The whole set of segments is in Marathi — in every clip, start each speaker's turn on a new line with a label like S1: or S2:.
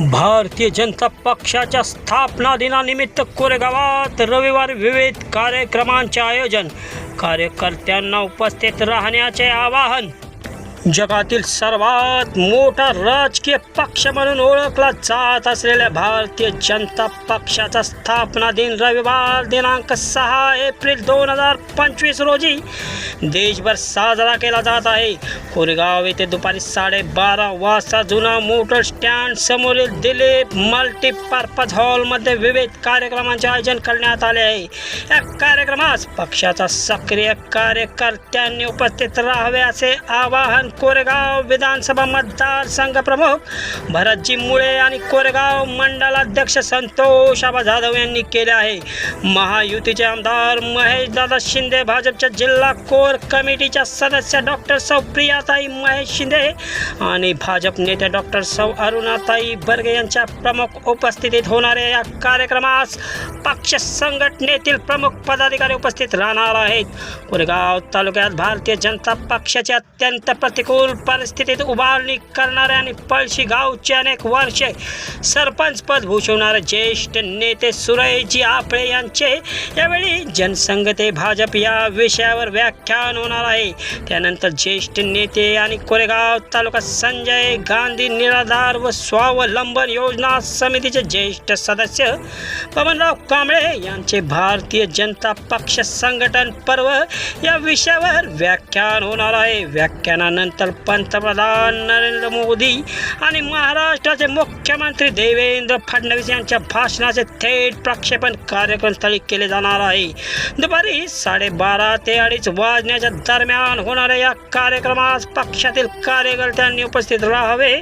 S1: भारतीय जनता पक्षाच्या स्थापना दिनानिमित्त कोरेगावात रविवारी विविध कार्यक्रमांचे आयोजन. कार्यकर्त्यांना उपस्थित राहण्याचे आवाहन जगातील सर्वात मोठा राजकीय पक्ष म्हणून ओळखला जात असलेल्या भारतीय जनता पक्षाचा स्थापना दिन रविवार दिनांक सहा एप्रिल दोन हजार पंचवीस रोजी देशभर साजरा केला जात आहे. कोरेगाव येथे दुपारी साडेबारा वाजता जुना मोटर स्टँड समोरील दिलीप मल्टीपर्पज हॉलमध्ये विविध कार्यक्रमांचे आयोजन करण्यात आले आहे. या कार्यक्रमास पक्षाचा सक्रिय कार्यकर्त्यांनी उपस्थित राहावे असे आवाहन कोरेगाव विधानसभा मतदारसंघ प्रमुख भरतजी मुळे आणि कोरेगाव मंडलाध्यक्ष संतोष आबा जाधव यांनी केले आहे. महायुतीचे आमदार महेश दादा शिंदे भाजपच्या जिल्हा कोर कमिटीच्या सदस्य डॉक्टर सौ प्रियाताई महेश शिंदे आणि भाजप नेते डॉक्टर सौ अरुणाताई बर्गे यांच्या प्रमुख उपस्थितीत होणाऱ्या या कार्यक्रमास पक्ष संघटनेतील प्रमुख पदाधिकारी उपस्थित राहणार आहेत. कोरेगाव तालुक्यात भारतीय जनता पक्षाचे अत्यंत प्रतिकूल परिस्थितीत उभारणी करणारे आणि पळशी गावचे अनेक वर्षे सरपंचपद भूषवणारे ज्येष्ठ नेते सुरयजी आपळे यांचे यावेळी जनसंघ ते भाजप या विषयावर व्याख्यान होणार आहे. त्यानंतर ज्येष्ठ नेते आणि कोरेगाव तालुका संजय गांधी निराधार व स्वावलंबन योजना समितीचे ज्येष्ठ सदस्य पवनराव कांबळे यांचे भारतीय जनता पक्ष संघटन पर्व या विषयावर व्याख्यान होणार आहे. व्याख्यानानंतर पंतप्रधान नरेंद्र मोदी आणि महाराष्ट्राचे मुख्यमंत्री देवेंद्र फडणवीस यांच्या भाषणाचे थेट प्रक्षेपण कार्यक्रमस्थळी केले जाणार आहे. दुपारी साडेबारा ते अडीच वाजण्याच्या दरम्यान होणाऱ्या या कार्यक्रमास पक्षातील कार्यकर्त्यांनी उपस्थित राहावे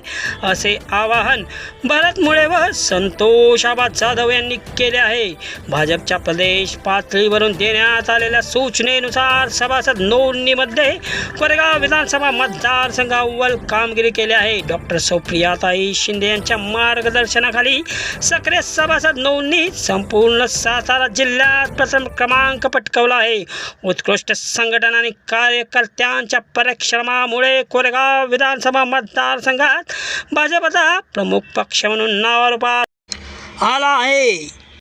S1: असे आवाहन भरत मुळे व संतोष आबा जाधव यांनी केले आहे. भाजपच्या प्रदेश पातळीवरून देण्यात आलेल्या सूचनेनुसार सभासद नोंदणीमध्ये कोरेगाव विधानसभा मतदारसंघ अव्वल कामगिरी केली आहे. डॉक्टर सुप्रियाताई शिंदे यांच्या मार्गदर्शनाखाली सक्रिय सभासद नोंदणी संपूर्ण सातारा जिल्ह्यात प्रथम क्रमांक पटकवला आहे. उत्कृष्ट संघटना आणि कार्यकर्त्यांच्या परिश्रमामुळे कोरेगाव विधानसभा मतदारसंघात भाजपचा प्रमुख पक्ष म्हणून नावारूपात आला आहे.